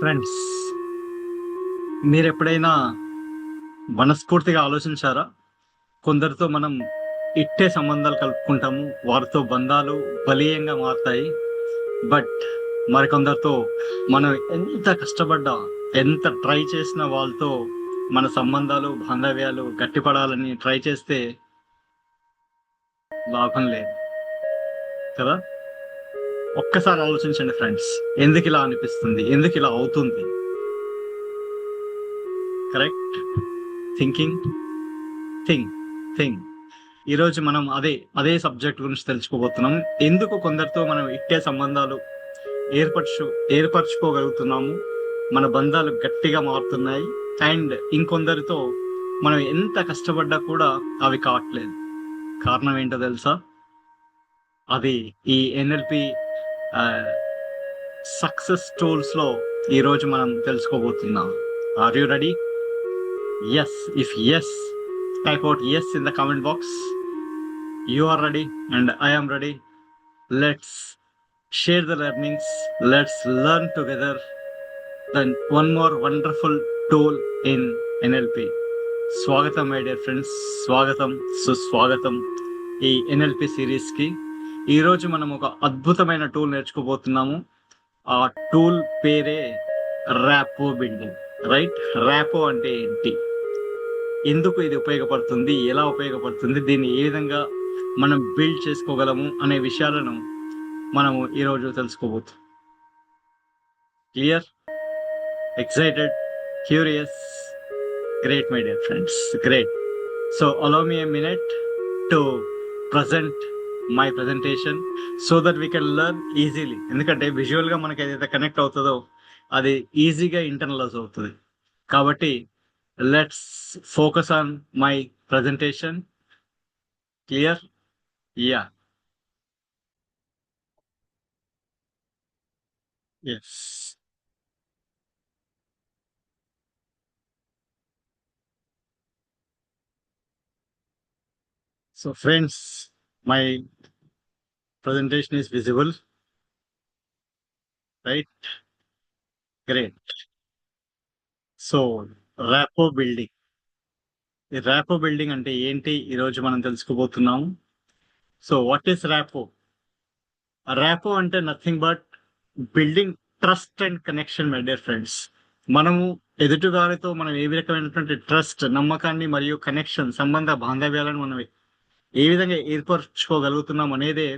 Friends మీరు ఎప్పుడైనా మనస్ఫూర్తిగా ఆలోచించారా? కొందరితో మనం ఇట్టే సంబంధాలు కలుపుకుంటాము వారితో బంధాలు బలీయంగా మారుతాయి. బట్ మరికొందరితో మనం ఎంత కష్టపడ్డా ఎంత ట్రై చేసిన వాళ్ళతో మన సంబంధాలు బాంధవ్యాలు గట్టిపడాలని ట్రై చేస్తే లాభం లేదు. కదా? ఒక్కసారి ఆలోచించండి ఫ్రెండ్స్ ఎందుకు ఇలా అనిపిస్తుంది? ఎందుకు ఇలా అవుతుంది? కరెక్ట్ థింకింగ్ థింక్ థింక్ ఈరోజు మనం అదే అదే సబ్జెక్ట్ గురించి తెలుసుకోబోతున్నాం. ఎందుకు కొందరితో మనం ఇట్టే సంబంధాలు ఏర్పరచు ఏర్పరచుకోగలుగుతున్నాము? మన బంధాలు గట్టిగా మారుతున్నాయి. అండ్ ఇంకొందరితో మనం ఎంత కష్టపడ్డా కూడా అవి కావట్లేదు. కారణం ఏంటో తెలుసా? అది ఈ ఎన్ఎల్పి సక్సెస్ టూల్స్లో ఈ రోజు మనం తెలుసుకోబోతున్నాం. Are you ready yes if yes type out yes in the comment box you are ready and I am ready let's share the learnings let's learn together then one more wonderful tool in NLP స్వాగతం my dear friends స్వాగతం సుస్వాగతం ఈ NLP సిరీస్కి ఈ రోజు మనం ఒక అద్భుతమైన tool నేర్చుకోబోతున్నాము. ఆ టూల్ పేరే ర్యాపో బిల్డింగ్ రైట్ ర్యాపో అంటే ఏంటి? ఎందుకు ఇది ఉపయోగపడుతుంది? ఎలా ఉపయోగపడుతుంది? దీన్ని ఏ విధంగా మనం బిల్డ్ చేసుకోగలము అనే విషయాలను మనము ఈరోజు తెలుసుకోబోతున్నాం clear excited curious great my dear friends great so allow me a minute to present my presentation so that we can learn easily ఎందుకంటే విజువల్గా మనకి ఏదైతే కనెక్ట్ అవుతుందో అది ఈజీగా ఇంటర్నలైజ్ అవుతుంది. కాబట్టి let's focus on my presentation clear yeah yes So friends, my presentation is visible. Right? Great. So rapport building ఈ ర్యాపో బిల్డింగ్ అంటే ఏంటి ఈరోజు మనం తెలుసుకోబోతున్నాము so what is rapport rapport అంటే nothing but building trust and connection my dear friends మనము ఎదుటివారితో మనం ఏ రకమైనటువంటి ట్రస్ట్ నమ్మకాన్ని మరియు కనెక్షన్ సంబంధ బాంధవ్యాలను మనం ఏ విధంగా ఏర్పరచుకోగలుగుతున్నాం అనేదే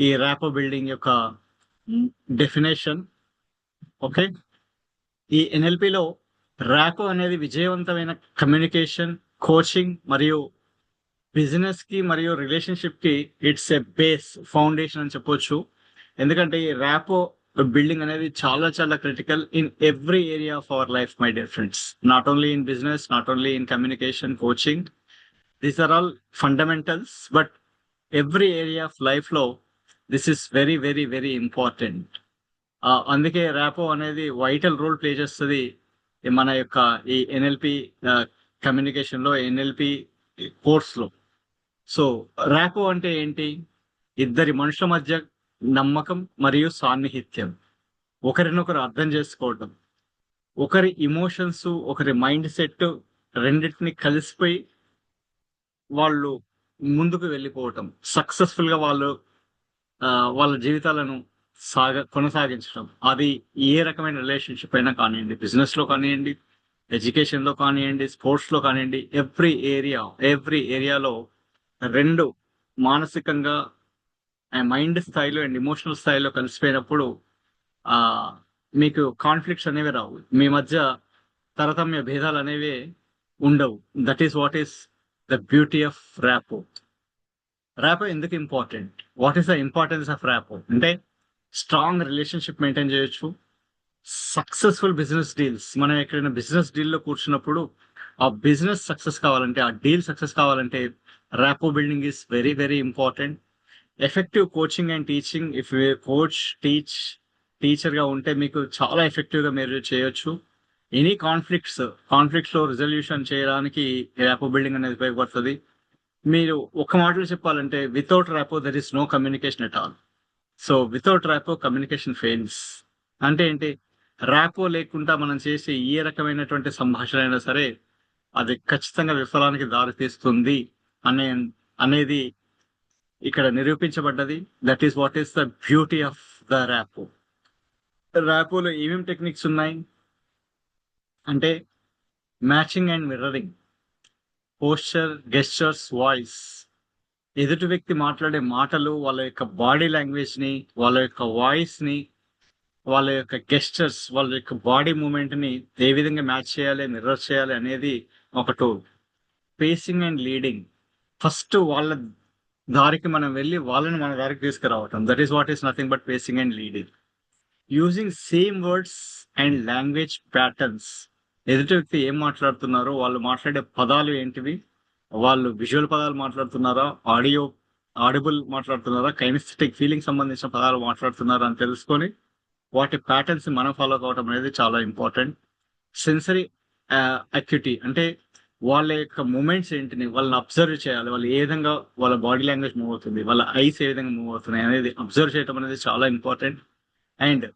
ఈ ర్యాపో బిల్డింగ్ యొక్క డెఫినేషన్ ఓకే ఈ ఎన్ఎల్పిలో ర్యాపో అనేది విజయవంతమైన కమ్యూనికేషన్ కోచింగ్ మరియు బిజినెస్కి మరియు రిలేషన్షిప్కి ఇట్స్ ఎ బేస్ ఫౌండేషన్ అని చెప్పొచ్చు. ఎందుకంటే ఈ ర్యాపో బిల్డింగ్ అనేది చాలా చాలా critical in every area of our life my dear friends not only in business not only in communication coaching these are all fundamentals but every area of లైఫ్లో this is very very very important అందుకే rapport అనేది vital role play చేస్తుంది మన యొక్క ఈ NLP కమ్యూనికేషన్లో NLP కోర్స్లో so rapport అంటే ఏంటి? ఇద్దరి మనుషుల మధ్య నమ్మకం మరియు సాన్నిహిత్యం. ఒకరినొకరు అర్థం చేసుకోవటం. ఒకరి ఇమోషన్స్ ఒకరి మైండ్ సెట్ రెండింటిని కలిసిపోయి వాళ్ళు ముందుకు వెళ్ళిపోవటం. సక్సెస్ఫుల్గా వాళ్ళు వాళ్ళ జీవితాలను సాగ కొనసాగించడం. అది ఏ రకమైన రిలేషన్షిప్ అయినా కానివ్వండి. బిజినెస్లో కానివ్వండి ఎడ్యుకేషన్లో కానివ్వండి స్పోర్ట్స్లో కానివ్వండి ఎవ్రీ ఏరియా ఎవ్రీ ఏరియాలో రెండు మానసికంగా మైండ్ స్థాయిలో అండ్ ఇమోషనల్ స్థాయిలో కలిసిపోయినప్పుడు మీకు కాన్ఫ్లిక్ట్స్ అనేవి రావు. మీ మధ్య తరతమ్య భేదాలు అనేవి ఉండవు. That is what is the beauty of rapport rapport ఎందుకు important what is the importance of rapport అంటే స్ట్రాంగ్ రిలేషన్షిప్ మెయింటైన్ చేయొచ్చు. సక్సెస్ఫుల్ బిజినెస్ డీల్స్ మనం ఎక్కడైనా బిజినెస్ డీల్లో కూర్చున్నప్పుడు ఆ బిజినెస్ సక్సెస్ కావాలంటే ఆ డీల్ సక్సెస్ కావాలంటే rapport building is very very important effective coaching and teaching if coach teach టీచర్గా ఉంటే మీకు చాలా ఎఫెక్టివ్గా మీరు చేయొచ్చు. ఎనీ కాన్ఫ్లిక్ట్స్ కాన్ఫ్లిక్ట్స్లో రిజల్యూషన్ చేయడానికి ర్యాపో బిల్డింగ్ అనేది ఉపయోగపడుతుంది. మీరు ఒక మాటలో చెప్పాలంటే without rapport there is no communication at all so without rapport communication fails అంటే ఏంటి? ర్యాపో లేకుండా మనం చేసే ఏ రకమైనటువంటి సంభాషణ అయినా సరే అది ఖచ్చితంగా విఫలానికి దారితీస్తుంది అనే అనేది ఇక్కడ నిరూపించబడ్డది. That is what is the beauty of the rapport ర్యాపోలో ఏమేమి టెక్నిక్స్ ఉన్నాయి? అంటే matching and mirroring posture gestures voice ఎదుటి వ్యక్తి మాట్లాడే మాటలు వాళ్ళ యొక్క బాడీ లాంగ్వేజ్ని వాళ్ళ యొక్క వాయిస్ని వాళ్ళ యొక్క గెస్టర్స్ వాళ్ళ యొక్క బాడీ మూమెంట్ని ఏ విధంగా మ్యాచ్ చేయాలి మిర్రర్ చేయాలి అనేది ఒక tool pacing and leading first వాళ్ళ దారికి మనం వెళ్ళి వాళ్ళని మన దారికి తీసుకురావటం. That is what is nothing but pacing and leading using same words and language patterns ఎదుటి వ్యక్తి ఏం మాట్లాడుతున్నారో వాళ్ళు మాట్లాడే పదాలు ఏంటివి వాళ్ళు విజువల్ పదాలు మాట్లాడుతున్నారా ఆడియో ఆడిబుల్ మాట్లాడుతున్నారా కైనస్థెటిక్ ఫీలింగ్ సంబంధించిన పదాలు మాట్లాడుతున్నారా అని తెలుసుకొని వాటి ప్యాటర్న్స్ మనం ఫాలో కావడం అనేది చాలా ఇంపార్టెంట్ సెన్సరీ అక్యూటీ అంటే వాళ్ళ యొక్క మూమెంట్స్ ఏంటిని వాళ్ళని అబ్జర్వ్ చేయాలి. వాళ్ళు ఏ విధంగా వాళ్ళ బాడీ లాంగ్వేజ్ మూవ్ అవుతుంది వాళ్ళ ఐస్ ఏ విధంగా మూవ్ అవుతున్నాయి అనేది అబ్జర్వ్ చేయడం అనేది చాలా important and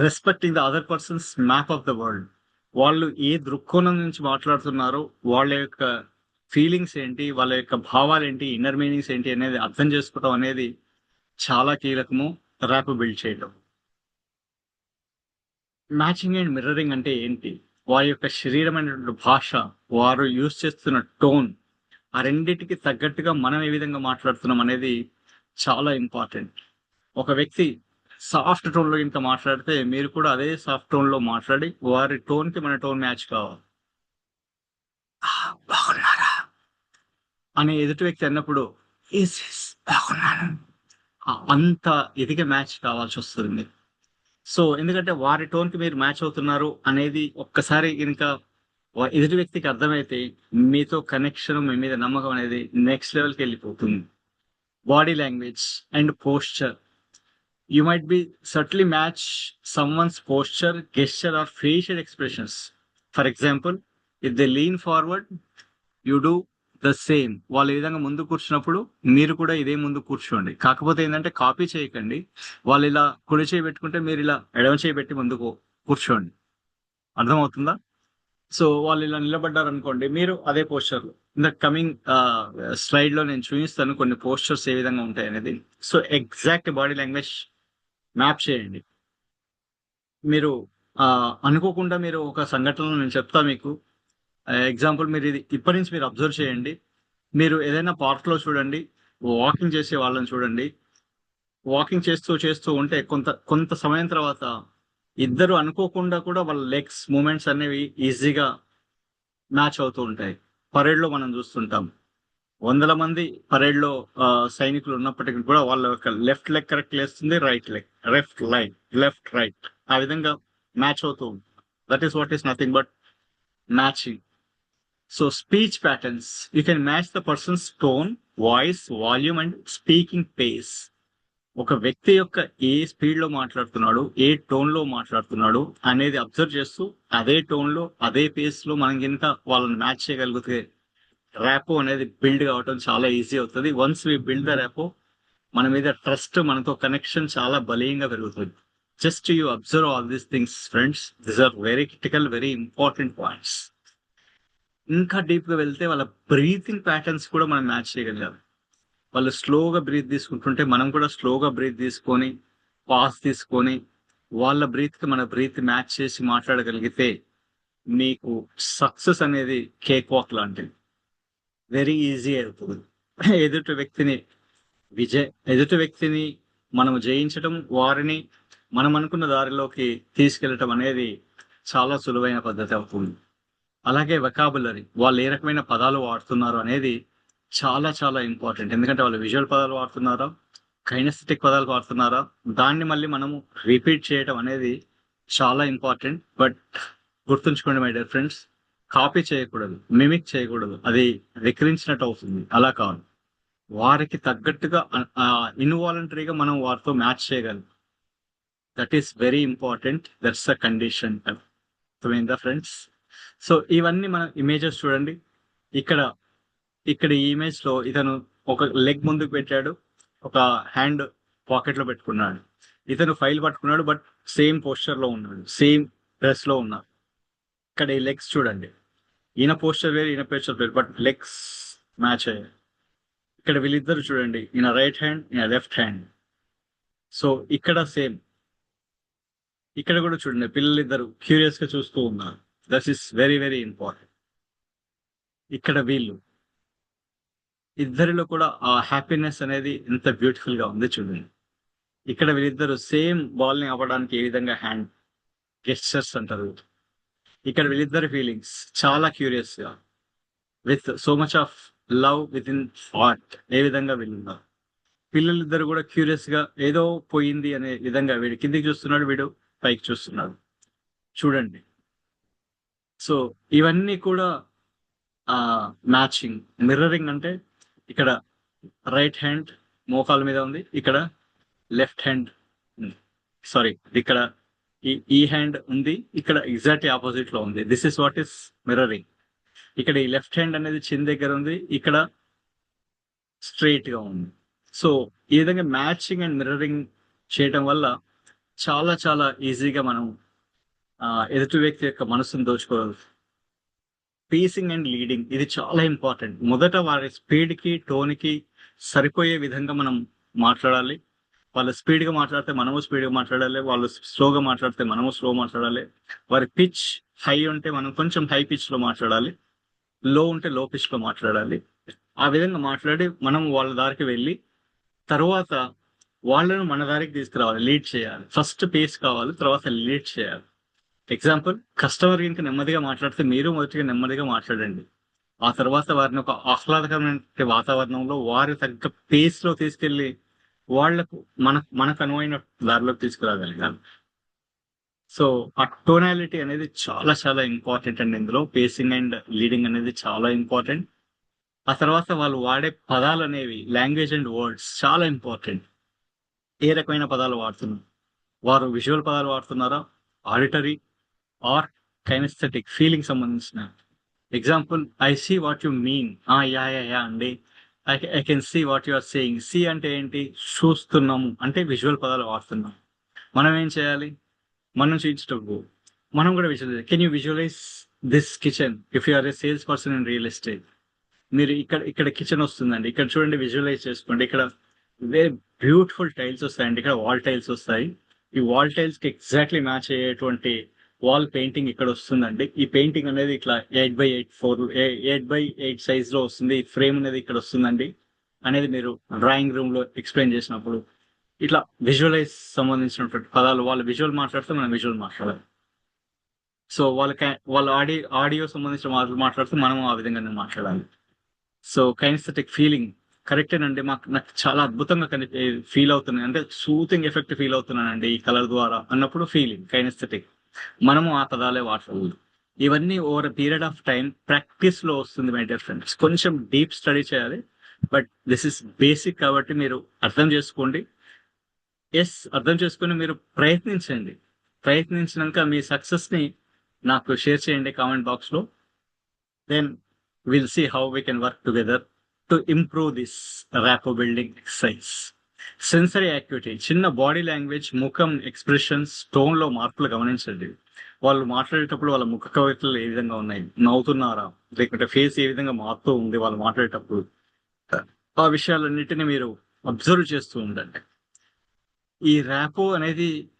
respecting the other person's map of the world వాళ్ళు ఏ దృక్కోణం నుంచి మాట్లాడుతున్నారో వాళ్ళ యొక్క ఫీలింగ్స్ ఏంటి వాళ్ళ యొక్క భావాలు ఏంటి ఇన్నర్ మీనింగ్స్ ఏంటి అనేది అర్థం చేసుకోవడం అనేది చాలా కీలకము ర్యాప్ బిల్డ్ చేయడం మ్యాచింగ్ అండ్ మిర్రరింగ్ అంటే ఏంటి? వారి యొక్క శరీరమైనటువంటి భాష వారు యూజ్ చేస్తున్న టోన్ ఆ రెండింటికి తగ్గట్టుగా మనం ఏ విధంగా మాట్లాడుతున్నాం అనేది చాలా ఇంపార్టెంట్ ఒక వ్యక్తి సాఫ్ట్ టోన్లో ఇంకా మాట్లాడితే మీరు కూడా అదే సాఫ్ట్ టోన్లో మాట్లాడి వారి టోన్కి మన టోన్ మ్యాచ్ కావాలి. బాగున్నారా? అనే ఎదుటి వ్యక్తి అన్నప్పుడు బాగున్నాను అంత ఇదిగా మ్యాచ్ కావాల్సి వస్తుంది. సో ఎందుకంటే వారి టోన్కి మీరు మ్యాచ్ అవుతున్నారు అనేది ఒక్కసారి ఇంకా ఎదుటి వ్యక్తికి అర్థమైతే మీతో కనెక్షన్ మీ మీద నమ్మకం అనేది నెక్స్ట్ లెవెల్కి వెళ్ళిపోతుంది. Body language and posture you might be certainly match someone's posture, gesture, or facial expressions. For example, if they lean forward, you do the same వాళ్ళు ఏ విధంగా ముందు కూర్చున్నప్పుడు మీరు కూడా ఇదే ముందు కూర్చోండి. కాకపోతే ఏంటంటే కాపీ చేయకండి. వాళ్ళు ఇలా కుడి చేయి పెట్టుకుంటే మీరు ఇలా ఎడమ చేయి పెట్టి ముందుకు కూర్చోండి. అర్థమవుతుందా? సో వాళ్ళు ఇలా నిలబడ్డారు అనుకోండి మీరు అదే పోస్చర్ ఇన్ ద కమింగ్ స్లైడ్లో నేను చూపిస్తాను కొన్ని పోస్చర్స్ ఏ విధంగా ఉంటాయి అనేది so exact body language map చేయండి. మీరు అనుకోకుండా మీరు ఒక సంఘటనలో నేను చెప్తా మీకు. ఎగ్జాంపుల్ మీరు ఇది ఇప్పటి నుంచి మీరు అబ్జర్వ్ చేయండి. మీరు ఏదైనా పార్క్లో చూడండి వాకింగ్ చేసే వాళ్ళని చూడండి. వాకింగ్ చేస్తూ చేస్తూ ఉంటే కొంత కొంత సమయం తర్వాత ఇద్దరు అనుకోకుండా కూడా వాళ్ళ లెగ్స్ మూమెంట్స్ అనేవి ఈజీగా మ్యాచ్ అవుతూ ఉంటాయి. పరేడ్లో మనం చూస్తుంటాం. వందల మంది పరేడ్లో సైనికులు ఉన్నప్పటికీ కూడా వాళ్ళ యొక్క లెఫ్ట్ లెగ్ కరెక్ట్ లేస్తుంది right leg left right left right. ఆ విధంగా మ్యాచ్ అవుతూ that is what is nothing but matching so speech patterns you can match the person's tone voice volume and speaking pace ఒక వ్యక్తి యొక్క ఏ స్పీడ్లో మాట్లాడుతున్నాడు ఏ టోన్లో మాట్లాడుతున్నాడు అనేది అబ్జర్వ్ చేస్తూ అదే టోన్లో అదే పేస్లో మనం కనుక వాళ్ళని మ్యాచ్ చేయగలిగితే ర్యాపో అనేది బిల్డ్ కావటం చాలా ఈజీ అవుతుంది. Once we build the rapport మన మీద ట్రస్ట్ మనతో కనెక్షన్ చాలా బలీయంగా పెరుగుతుంది. Just you observe all these things friends this are very critical very important points ఇంకా డీప్గా వెళ్తే వాళ్ళ బ్రీతింగ్ ప్యాటర్న్స్ కూడా మనం మ్యాచ్ చేయగలిగాం. వాళ్ళు స్లోగా బ్రీత్ తీసుకుంటుంటే మనం కూడా స్లోగా బ్రీత్ తీసుకొని పాస్ తీసుకొని వాళ్ళ బ్రీత్కి మన బ్రీత్ మ్యాచ్ చేసి మాట్లాడగలిగితే మీకు సక్సెస్ అనేది కేక్ వాక్ లాంటిది. వెరీ ఈజీ అవుతుంది. ఎదుటి వ్యక్తిని విజయ్ ఎదుటి వ్యక్తిని మనం జయించడం వారిని మనం అనుకున్న దారిలోకి తీసుకెళ్ళటం అనేది చాలా సులువైన పద్ధతి అవుతుంది. అలాగే వెకాబులరీ వాళ్ళు ఏ రకమైన పదాలు వాడుతున్నారు అనేది చాలా చాలా ఇంపార్టెంట్ ఎందుకంటే వాళ్ళు విజువల్ పదాలు వాడుతున్నారా కైనస్థెటిక్ పదాలు వాడుతున్నారా దాన్ని మళ్ళీ మనము రిపీట్ చేయడం అనేది చాలా ఇంపార్టెంట్ బట్ గుర్తుంచుకోండి మై డియర్ ఫ్రెండ్స్ కాపీ చేయకూడదు మిమిక్ చేయకూడదు. అది వికరించినట్టు అవుతుంది. అలా కాదు. వారికి తగ్గట్టుగా ఇన్వాలంటరీగా మనం వారితో మ్యాచ్ చేయగలం. That is very important that's a condition అర్థమైందా ఫ్రెండ్స్ సో ఇవన్నీ మనం ఇమేజెస్ చూడండి. ఇక్కడ ఇక్కడ ఈ ఇమేజ్లో ఇతను ఒక లెగ్ ముందుకు పెట్టాడు. ఒక హ్యాండ్ పాకెట్లో పెట్టుకున్నాడు. ఇతను ఫైల్ పట్టుకున్నాడు బట్ సేమ్ పోస్టర్లో ఉన్నాడు. సేమ్ డ్రెస్లో ఉన్నారు ఇక్కడ ఈ లెగ్స్ చూడండి. ఈయన పోస్టర్ వేరు ఈయన పోస్టర్ వేరు బట్ లెగ్స్ మ్యాచ్ అయ్యాయి. ఇక్కడ వీళ్ళిద్దరు చూడండి ఈయన రైట్ హ్యాండ్ ఈయన లెఫ్ట్ హ్యాండ్. సో ఇక్కడ సేమ్. ఇక్కడ కూడా చూడండి పిల్లలిద్దరు క్యూరియస్గా చూస్తూ ఉన్నారు. That is very very important ఇక్కడ వీళ్ళు. ఇద్దరిలో కూడా ఆ హ్యాపీనెస్ అనేది ఎంత బ్యూటిఫుల్గా ఉంది చూడండి. ఇక్కడ వీళ్ళిద్దరు సేమ్ బాల్ని అవ్వడానికి ఏ విధంగా హ్యాండ్ గెస్టర్స్ అంటారు. ఇక్కడ వీళ్ళిద్దరి ఫీలింగ్స్ చాలా క్యూరియస్గా. With so much of love with in heart ఏ విధంగా వీళ్ళున్నారు? పిల్లలిద్దరు కూడా క్యూరియస్గా ఏదో పోయింది అనే విధంగా వీడు కిందికి చూస్తున్నాడు వీడు పైకి చూస్తున్నాడు. చూడండి. సో ఇవన్నీ కూడా ఆ మ్యాచింగ్ మిర్రరింగ్ అంటే ఇక్కడ రైట్ హ్యాండ్ మోకాల మీద ఉంది ఇక్కడ లెఫ్ట్ హ్యాండ్ సారీ ఇక్కడ ఈ ఈ హ్యాండ్ ఉంది ఇక్కడ ఎగ్జాక్ట్ ఆపోజిట్లో ఉంది. This is what is mirroring ఇక్కడ ఈ లెఫ్ట్ హ్యాండ్ అనేది చిన్ దగ్గర ఉంది ఇక్కడ స్ట్రైట్గా ఉంది. సో ఈ విధంగా మ్యాచింగ్ అండ్ మిర్రరింగ్ చేయటం వల్ల చాలా చాలా ఈజీగా మనం ఎదుటి వ్యక్తి యొక్క మనసును దోచుకోవచ్చు పీసింగ్ అండ్ లీడింగ్ ఇది చాలా ఇంపార్టెంట్ మొదట వారి స్పీడ్కి టోన్కి సరిపోయే విధంగా మనం మాట్లాడాలి. వాళ్ళు స్పీడ్గా మాట్లాడితే మనము స్పీడ్గా మాట్లాడాలి వాళ్ళు స్లోగా మాట్లాడితే మనము స్లో మాట్లాడాలి. వారి పిచ్ హై ఉంటే మనం కొంచెం హై పిచ్లో మాట్లాడాలి లో ఉంటే లో పిచ్లో మాట్లాడాలి. ఆ విధంగా మాట్లాడి మనం వాళ్ళ దారికి వెళ్ళి తర్వాత వాళ్ళను మన దారికి తీసుకురావాలి లీడ్ చేయాలి. ఫస్ట్ పేస్ కావాలి తర్వాత లీడ్ చేయాలి. ఎగ్జాంపుల్ కస్టమర్ కనుక నెమ్మదిగా మాట్లాడితే మీరు మొదటిగా నెమ్మదిగా మాట్లాడండి. ఆ తర్వాత వారిని ఒక ఆహ్లాదకరమైన వాతావరణంలో వారి తగ్గ పేస్లో తీసుకెళ్ళి వాళ్ళకు మన మనకు అనువైన దారిలోకి తీసుకురాగలిగాను. సో ఆ టోనాలిటీ అనేది చాలా చాలా ఇంపార్టెంట్ అండి ఇందులో. పేసింగ్ అండ్ లీడింగ్ అనేది చాలా ఇంపార్టెంట్. ఆ తర్వాత వాళ్ళు వాడే పదాలు అనేవి లాంగ్వేజ్ అండ్ వర్డ్స్ చాలా ఇంపార్టెంట్. ఏ రకమైన పదాలు వాడుతున్నారు? వారు విజువల్ పదాలు వాడుతున్నారా? ఆడిటరీ ఆర్ కైనస్థెటిక్ ఫీలింగ్ సంబంధించిన. Example I see what you mean ah yeah yeah yeah అండి. I I can see what you are saying see అంటే ఏంటి? చూస్తున్నాము. అంటే విజువల్ పదాలు వాడుతున్నాం. మనం ఏం చేయాలి? మనం చూపించటప్పుడు మనం కూడా visualize can you visualize this kitchen if you are a sales person in real estate మీరు ఇక్కడ ఇక్కడ కిచెన్ వస్తుందండి. ఇక్కడ చూడండి విజువలైజ్ చేసుకోండి. ఇక్కడ వెరీ బ్యూటిఫుల్ టైల్స్ వస్తాయండి. ఇక్కడ వాల్ టైల్స్ వస్తాయి. ఈ వాల్ టైల్స్కి ఎగ్జాక్ట్లీ మ్యాచ్ అయ్యేటువంటి వాల్ పెయింటింగ్ ఇక్కడ వస్తుందండి. ఈ పెయింటింగ్ అనేది ఇట్లా eight by eight four eight by eight సైజ్లో వస్తుంది. ఫ్రేమ్ అనేది ఇక్కడ వస్తుందండి. అనేది మీరు డ్రాయింగ్ రూమ్లో ఎక్స్ప్లెయిన్ చేసినప్పుడు ఇట్లా విజువలైజ్ సంబంధించినటువంటి పదాలు వాళ్ళు విజువల్ మాట్లాడితే మనం విజువల్ మాట్లాడాలి. సో వాళ్ళకి వాళ్ళ ఆడియో ఆడియో సంబంధించిన మాటలు మాట్లాడితే మనం ఆ విధంగానే మాట్లాడాలి. సో కైనస్థెటిక్ ఫీలింగ్ కరెక్టేనండి మాకు నాకు చాలా అద్భుతంగా కని ఫీల్ అవుతున్నాయి. అంటే సూతింగ్ ఎఫెక్ట్ ఫీల్ అవుతున్నానండి ఈ కలర్ ద్వారా అన్నప్పుడు ఫీలింగ్ కైనస్థెటిక్ మనము ఆ పదాలే వాడలేదు ఇవన్నీ ఓవర్ పీరియడ్ ఆఫ్ టైం ప్రాక్టీస్లో వస్తుంది మై డియర్ ఫ్రెండ్స్ కొంచెం డీప్ స్టడీ చేయాలి బట్ దిస్ ఇస్ బేసిక్ కాబట్టి మీరు అర్థం చేసుకోండి. ఎస్ అర్థం చేసుకుని మీరు ప్రయత్నించండి. ప్రయత్నించినాక మీ సక్సెస్ని నాకు షేర్ చేయండి కామెంట్ బాక్స్లో. Then will see how we can work together to improve this rapport building exercise sensory activity చిన్న బాడీ లాంగ్వేజ్ ముఖం ఎక్స్ప్రెషన్స్ టోన్లో మార్పులు గమనించండి. వాళ్ళు మాట్లాడేటప్పుడు వాళ్ళ ముఖ కవితలు ఏ విధంగా ఉన్నాయి? నవ్వుతున్నారా? లేకుంటే ఫేస్ ఏ విధంగా మారుతూ ఉంది వాళ్ళు మాట్లాడేటప్పుడు? ఆ విషయాలన్నిటిని మీరు అబ్జర్వ్ చేస్తూ ఉండండి. ఈ ర్యాపో అనేది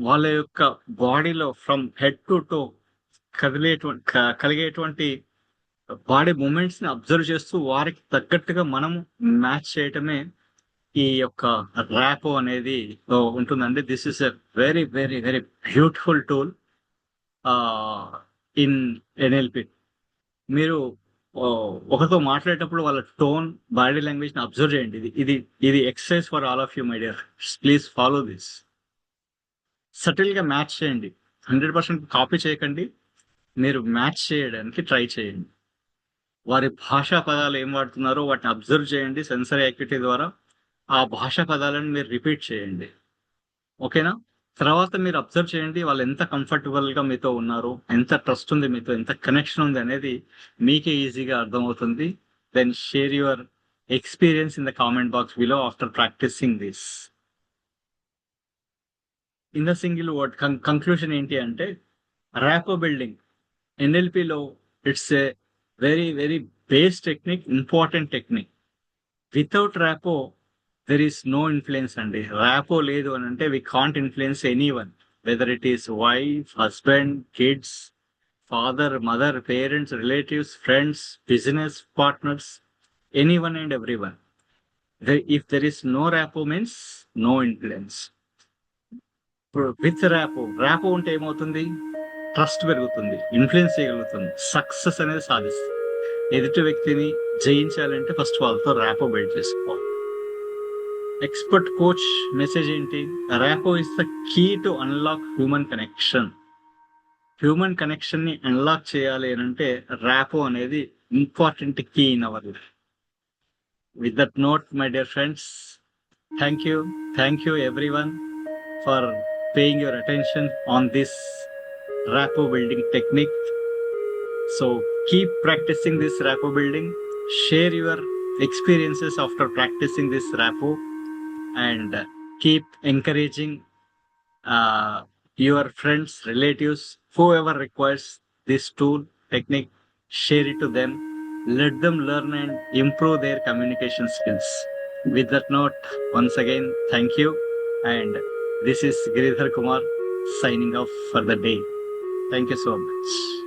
వాళ్ళ యొక్క బాడీలో ఫ్రమ్ హెడ్ టు టో కదిలేటువంటి కలిగేటువంటి బాడీ మూమెంట్స్ని అబ్జర్వ్ చేస్తూ వారికి తగ్గట్టుగా మనము మ్యాచ్ చేయటమే ఈ యొక్క ర్యాపో అనేది ఉంటుందండి. This is a very very very beautiful tool in NLP మీరు ఒకరితో మాట్లాడేటప్పుడు వాళ్ళ టోన్ బాడీ లాంగ్వేజ్ని అబ్జర్వ్ చేయండి. ఇది ఇది ఇది exercise for all of you my dear please follow this సటిల్గా match చేయండి. హండ్రెడ్ పర్సెంట్ కాపీ చేయకండి. మీరు మ్యాచ్ చేయడానికి ట్రై చేయండి. వారి భాషా పదాలు ఏం వాడుతున్నారో వాటిని అబ్జర్వ్ చేయండి. సెన్సరీ యాక్టివిటీ ద్వారా ఆ భాషా పదాలను మీరు రిపీట్ చేయండి. ఓకేనా? తర్వాత మీరు అబ్జర్వ్ చేయండి వాళ్ళు ఎంత కంఫర్టబుల్గా మీతో ఉన్నారు ఎంత ట్రస్ట్ ఉంది మీతో ఎంత కనెక్షన్ ఉంది అనేది మీకే ఈజీగా అర్థమవుతుంది. Then share your experience in the comment box below after practicing this in the single word conclusion ఏంటి అంటే rapport building ఎన్ఎల్పిలో it's a very very base technique important technique without rapport there is no influence అండి. Rapport లేదు అని అంటే we can't influence anyone whether it is wife husband kids father mother parents relatives friends business partners anyone and everyone if there is no rapport means no influence ఇప్పుడు with rapport rapport ఉంటే ఏమవుతుంది? Trust పెరుగుతుంది influence చేయగలుగుతుంది success అనేది సాధిస్తుంది. ఎదుటి వ్యక్తిని జయించాలంటే ఫస్ట్ వాళ్ళతో ర్యాపో బిల్డ్ చేసుకోవాలి. ఎక్స్పర్ట్ కోచ్ మెసేజ్ ఏంటి? Rapport is the key to unlock human connection. Human కనెక్షన్ని unlock చేయాలి అని అంటే ర్యాపో అనేది important key in our life. With that note my dear friends thank you thank you everyone for paying your attention on this rapport building technique so keep practicing this rapport building share your experiences after practicing this rapport and keep encouraging uh, your friends, relatives, whoever requires this tool, technique, share it to them. Let them learn and improve their communication skills. With that note, once again, thank you. And this is Giridhar Kumar signing off for the day. Thank you so much.